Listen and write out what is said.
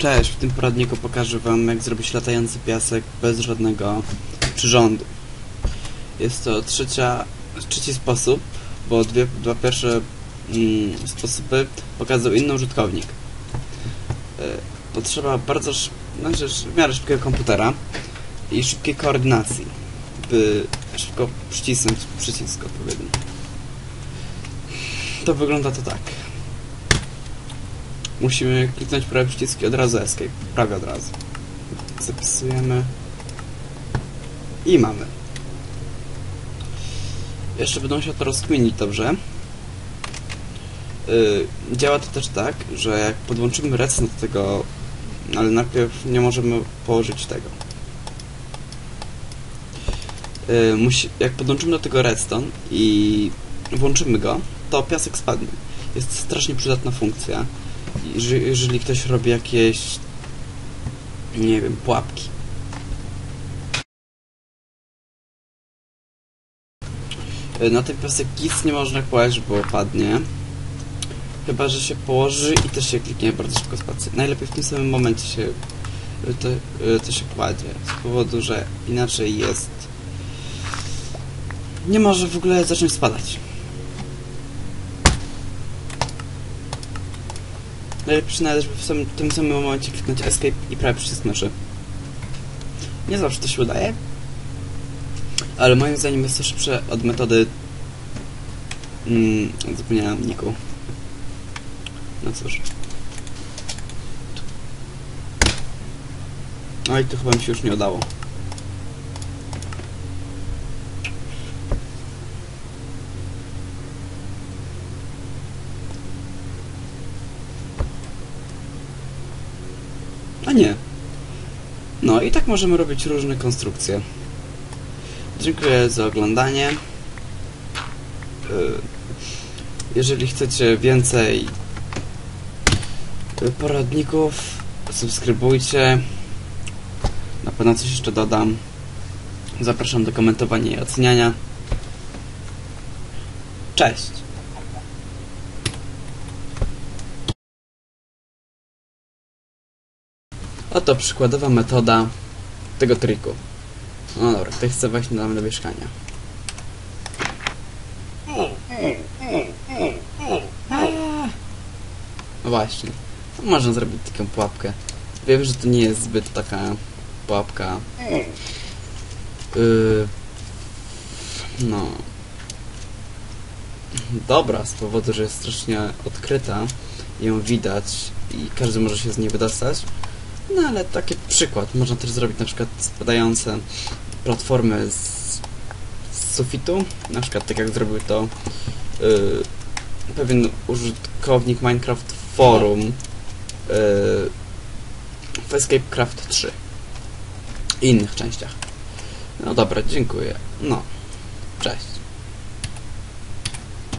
Cześć, w tym poradniku pokażę Wam jak zrobić latający piasek bez żadnego przyrządu. Jest to trzecia, trzeci sposób, bo dwie, dwa pierwsze mm, sposoby pokazał inny użytkownik. E, Potrzeba bardzo znaczy, w miarę szybkiego komputera i szybkiej koordynacji, by szybko przycisnąć przycisk odpowiedni. To wygląda to tak. Musimy kliknąć prawe przyciski od razu escape, prawie od razu. Zapisujemy i mamy. Jeszcze będą się to rozkminić dobrze. Yy, działa to też tak, że jak podłączymy redstone do tego, ale najpierw nie możemy położyć tego. Yy, musi, jak podłączymy do tego redstone i włączymy go, to piasek spadnie. Jest strasznie przydatna funkcja jeżeli, ktoś robi jakieś nie wiem, pułapki. Na ten piasek nic nie można kłaść, bo padnie. Chyba, że się położy i też się kliknie bardzo szybko spację. Najlepiej w tym samym momencie się to, to się kładzie. Z powodu, że inaczej jest nie może w ogóle zacząć spadać. Najlepiej nawet, żeby w tym samym momencie kliknąć escape i prawie przycisk myszy. Nie zawsze to się udaje, ale moim zdaniem jest to szybsze od metody mm, zapomniałem niku. No cóż. I to chyba mi się już nie udało. A nie. No i tak możemy robić różne konstrukcje. Dziękuję za oglądanie. Y, jeżeli chcecie więcej poradników, subskrybujcie. Na pewno coś jeszcze dodam. Zapraszam do komentowania i oceniania. Cześć! Oto przykładowa metoda tego triku. No dobra, tutaj chcę wejść na do mieszkania. No właśnie. No można zrobić taką pułapkę. Wiem, że to nie jest zbyt taka pułapka. Yy, no. Dobra, z powodu, że jest strasznie odkryta, ją widać i każdy może się z niej wydostać. No ale taki przykład. Można też zrobić na przykład spadające platformy z, z sufitu. Na przykład tak jak zrobił to yy, pewien użytkownik Minecraft Forum yy, w Escapecraft 3 i innych częściach. No dobra, dziękuję. No, cześć.